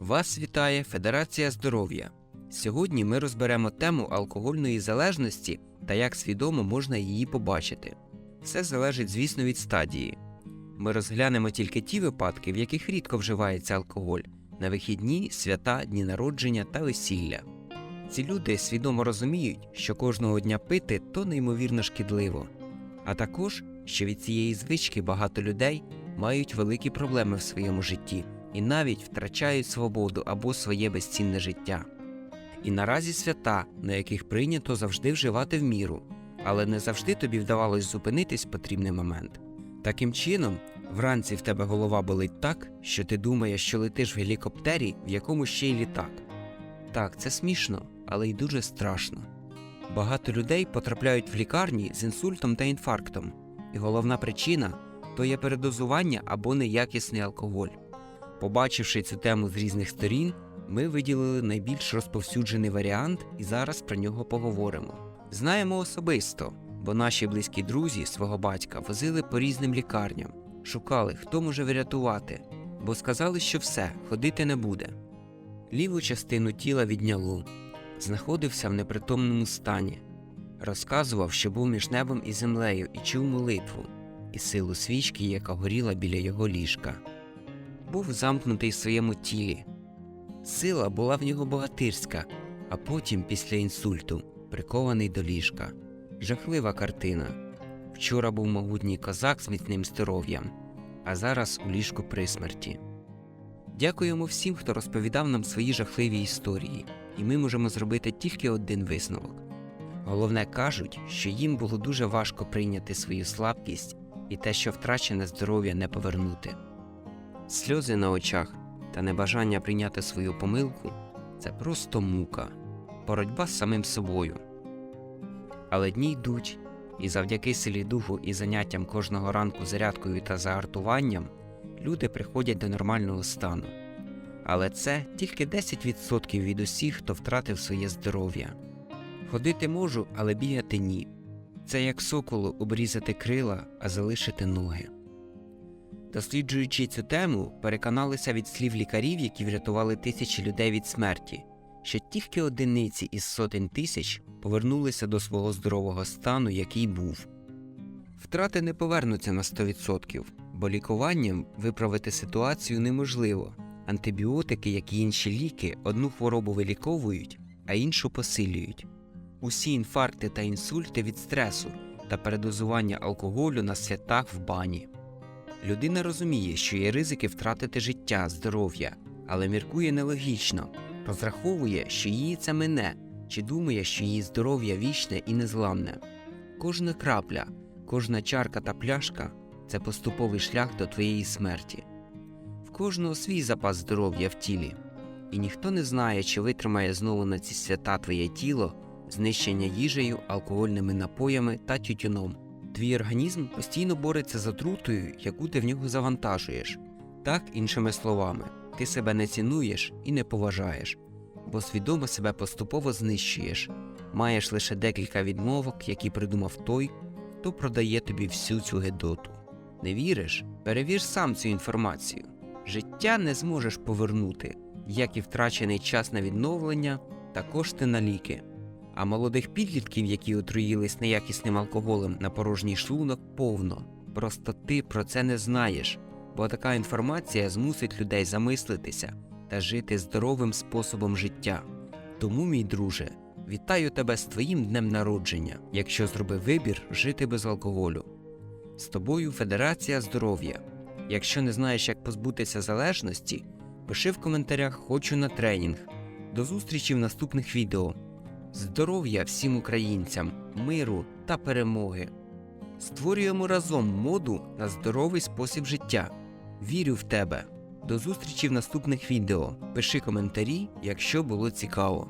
Вас вітає Федерація здоров'я. Сьогодні ми розберемо тему алкогольної залежності та як свідомо можна її побачити. Все залежить, звісно, від стадії. Ми розглянемо тільки ті випадки, в яких рідко вживається алкоголь на вихідні, свята, дні народження та весілля. Ці люди свідомо розуміють, що кожного дня пити то неймовірно шкідливо, а також, що від цієї звички багато людей мають великі проблеми в своєму житті і навіть втрачають свободу або своє безцінне життя. І наразі свята, на яких прийнято завжди вживати в міру, але не завжди тобі вдавалось зупинитись в потрібний момент. Таким чином, вранці в тебе голова болить так, що ти думаєш, що летиш в гелікоптері, в якому ще й літак. Так, це смішно, але й дуже страшно. Багато людей потрапляють в лікарні з інсультом та інфарктом, і головна причина то є передозування або неякісний алкоголь. Побачивши цю тему з різних сторін, ми виділили найбільш розповсюджений варіант і зараз про нього поговоримо. Знаємо особисто, бо наші близькі друзі свого батька возили по різним лікарням, шукали, хто може врятувати, бо сказали, що все, ходити не буде. Ліву частину тіла відняло, знаходився в непритомному стані, розказував, що був між небом і землею і чув молитву, і силу свічки, яка горіла біля його ліжка. Був замкнутий в своєму тілі. Сила була в нього богатирська, а потім, після інсульту, прикований до ліжка. Жахлива картина. Вчора був могутній козак з міцним здоров'ям, а зараз у ліжку при смерті. Дякуємо всім, хто розповідав нам свої жахливі історії, і ми можемо зробити тільки один висновок. Головне кажуть, що їм було дуже важко прийняти свою слабкість і те, що втрачене здоров'я не повернути. Сльози на очах та небажання прийняти свою помилку це просто мука, боротьба з самим собою. Але дні йдуть, і завдяки силі духу і заняттям кожного ранку зарядкою та загартуванням люди приходять до нормального стану. Але це тільки 10% від усіх, хто втратив своє здоров'я. Ходити можу, але бігати ні. Це як соколу обрізати крила, а залишити ноги. Досліджуючи цю тему, переконалися від слів лікарів, які врятували тисячі людей від смерті, що тільки одиниці із сотень тисяч повернулися до свого здорового стану, який був. Втрати не повернуться на 100%, бо лікуванням виправити ситуацію неможливо. Антибіотики, як і інші ліки, одну хворобу виліковують, а іншу посилюють. Усі інфаркти та інсульти від стресу та передозування алкоголю на святах в бані. Людина розуміє, що є ризики втратити життя, здоров'я, але міркує нелогічно, розраховує, що її це мине, чи думає, що її здоров'я вічне і незламне. Кожна крапля, кожна чарка та пляшка це поступовий шлях до твоєї смерті. В кожного свій запас здоров'я в тілі, і ніхто не знає, чи витримає знову на ці свята твоє тіло, знищення їжею, алкогольними напоями та тютюном. Твій організм постійно бореться з отрутою, яку ти в нього завантажуєш. Так, іншими словами, ти себе не цінуєш і не поважаєш, бо свідомо себе поступово знищуєш, маєш лише декілька відмовок, які придумав той, хто продає тобі всю цю гедоту. Не віриш? Перевір сам цю інформацію. Життя не зможеш повернути, як і втрачений час на відновлення та кошти на ліки. А молодих підлітків, які отруїлись неякісним алкоголем на порожній шлунок, повно. Просто ти про це не знаєш, бо така інформація змусить людей замислитися та жити здоровим способом життя. Тому, мій друже, вітаю тебе з твоїм днем народження, якщо зробив вибір жити без алкоголю. З тобою Федерація здоров'я. Якщо не знаєш, як позбутися залежності, пиши в коментарях Хочу на тренінг. До зустрічі в наступних відео. Здоров'я всім українцям, миру та перемоги. Створюємо разом моду на здоровий спосіб життя. Вірю в тебе. До зустрічі в наступних відео. Пиши коментарі, якщо було цікаво.